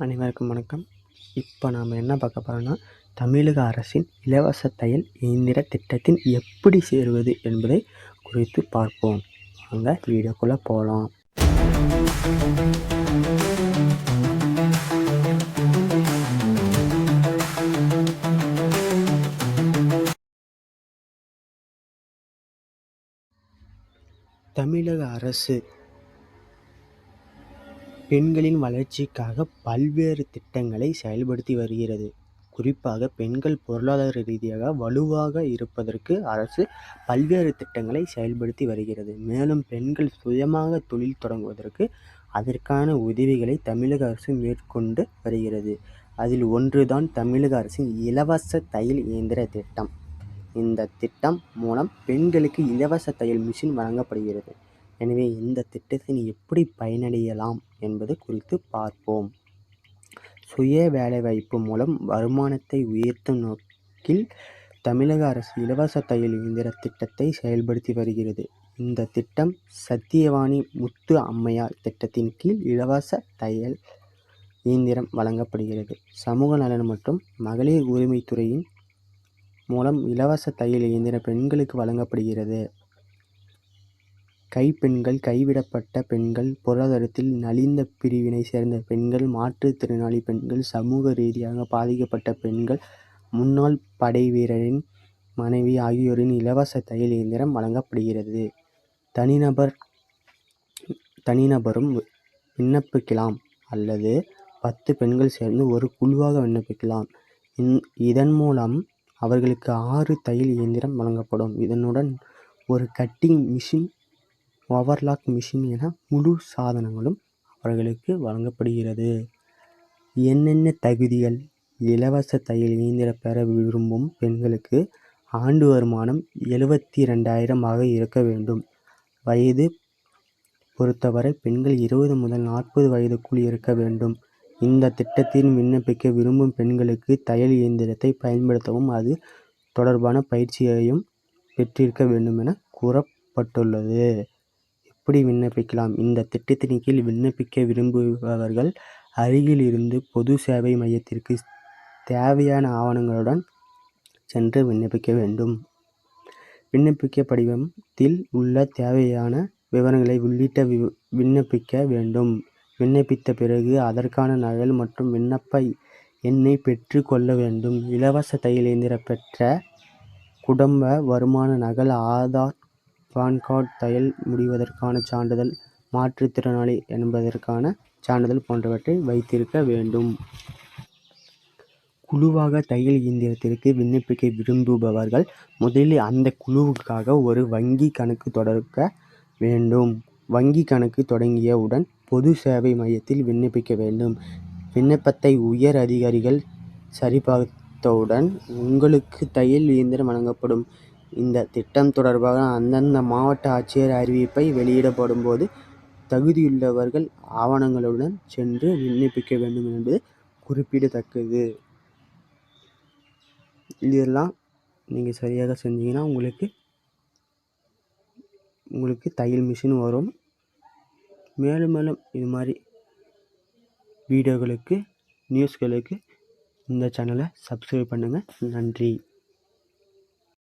அனைவருக்கும் வணக்கம். இப்போ நாம் என்ன பார்க்க போகிறோன்னா தமிழக அரசின் இலவச தையல் இயந்திர திட்டத்தின் எப்படி சேருவது என்பதை குறித்து பார்ப்போம். வாங்க வீடியோக்குள்ளே போகலாம் தமிழக அரசு பெண்களின் வளர்ச்சிக்காக பல்வேறு திட்டங்களை செயல்படுத்தி வருகிறது. குறிப்பாக பெண்கள் பொருளாதார ரீதியாக வலுவாக இருப்பதற்கு அரசு பல்வேறு திட்டங்களை செயல்படுத்தி வருகிறது. மேலும் பெண்கள் சுயமாக தொழில் தொடங்குவதற்கு அதற்கான உதவிகளை தமிழக அரசு மேற்கொண்டு வருகிறது. அதில் ஒன்றுதான் தமிழக அரசின் இலவச தையல் இயந்திர திட்டம். இந்த திட்டம் மூலம் பெண்களுக்கு இலவச தையல் மிஷின் வழங்கப்படுகிறது. எனவே இந்த திட்டத்தின் எப்படி பயனடையலாம் என்பது குறித்து பார்ப்போம். சுய வேலைவாய்ப்பு மூலம் வருமானத்தை உயர்த்தும் நோக்கில் தமிழக அரசு இலவச தையல் இயந்திர திட்டத்தை செயல்படுத்தி வருகிறது. இந்த திட்டம் சத்தியவாணி முத்து அம்மையார் திட்டத்தின் கீழ் இலவச தையல் இயந்திரம் வழங்கப்படுகிறது. சமூக நலன் மற்றும் மகளிர் உரிமைத்துறையின் மூலம் இலவச தையல் இயந்திரம் பெண்களுக்கு வழங்கப்படுகிறது. கைப்பெண்கள் கைவிடப்பட்ட பெண்கள் பொருளாதாரத்தில் நலிந்த பிரிவினை சேர்ந்த பெண்கள் மாற்றுத்திறனாளி பெண்கள் சமூக ரீதியாக பாதிக்கப்பட்ட பெண்கள் முன்னாள் படை வீரரின் மனைவி ஆகியோரின் இலவச தையல் இயந்திரம் வழங்கப்படுகிறது. தனிநபர் தனிநபரும் விண்ணப்பிக்கலாம் அல்லது பத்து பெண்கள் சேர்ந்து ஒரு குழுவாக விண்ணப்பிக்கலாம். இந் இதன் மூலம் அவர்களுக்கு ஆறு தையல் இயந்திரம் வழங்கப்படும். இதனுடன் ஒரு கட்டிங் மிஷின் பவர்லாக் மிஷின் என முழு சாதனங்களும் அவர்களுக்கு வழங்கப்படுகிறது. என்னென்ன தகுதிகள் இலவச தையல் இயந்திரம் பெற விரும்பும் பெண்களுக்கு ஆண்டு வருமானம் எழுபத்தி ரெண்டாயிரமாக இருக்க வேண்டும். வயது பொறுத்தவரை பெண்கள் இருபது முதல் நாற்பது வயதுக்குள் இருக்க வேண்டும். இந்த திட்டத்தில் விண்ணப்பிக்க விரும்பும் பெண்களுக்கு தையல் இயந்திரத்தை பயன்படுத்தவும் அது தொடர்பான பயிற்சியையும் பெற்றிருக்க வேண்டும் என கூறப்பட்டுள்ளது. எப்படி விண்ணப்பிக்கலாம்? இந்த திட்டத்தின் கீழ் விண்ணப்பிக்க விரும்புபவர்கள் அருகில் இருந்து பொது சேவை மையத்திற்கு தேவையான ஆவணங்களுடன் சென்று விண்ணப்பிக்க வேண்டும். விண்ணப்பிக்க படிவத்தில் உள்ள தேவையான விவரங்களை உள்ளிட்ட வி விண்ணப்பிக்க வேண்டும். விண்ணப்பித்த பிறகு அதற்கான நகல் மற்றும் விண்ணப்ப எண்ணை பெற்று கொள்ள வேண்டும். இலவச தையல் இயந்திரம் பெற்ற குடும்ப வருமான நகல் ஆதார் பான் கார்டு தையல் முடிவதற்கான சான்றிதழ் மாற்றுத்திறனாளி என்பதற்கான சான்றிதழ் போன்றவற்றை வைத்திருக்க வேண்டும். குழுவாக தையல் இயந்திரத்திற்கு விண்ணப்பிக்க விரும்புபவர்கள் முதலில் அந்த குழுவுக்காக ஒரு வங்கி கணக்கு தொடக்க வேண்டும். வங்கி கணக்கு தொடங்கியவுடன் பொது சேவை மையத்தில் விண்ணப்பிக்க வேண்டும். விண்ணப்பத்தை உயர் அதிகாரிகள் சரிபார்த்தவுடன் உங்களுக்கு தையல் இயந்திரம் வழங்கப்படும். இந்த திட்டம் தொடர்பாக அந்தந்த மாவட்ட ஆட்சியர் அறிவிப்பை வெளியிடப்படும் போது தகுதியுள்ளவர்கள் ஆவணங்களுடன் சென்று விண்ணப்பிக்க வேண்டும் என்பது குறிப்பிடத்தக்கது. இதெல்லாம் நீங்கள் சரியாக செஞ்சீங்கன்னா உங்களுக்கு உங்களுக்கு தையல் மிஷின் வரும். மேலும் மேலும் இது மாதிரி வீடியோகளுக்கு நியூஸ்களுக்கு இந்த சேனலை சப்ஸ்கிரைப் பண்ணுங்கள் நன்றி.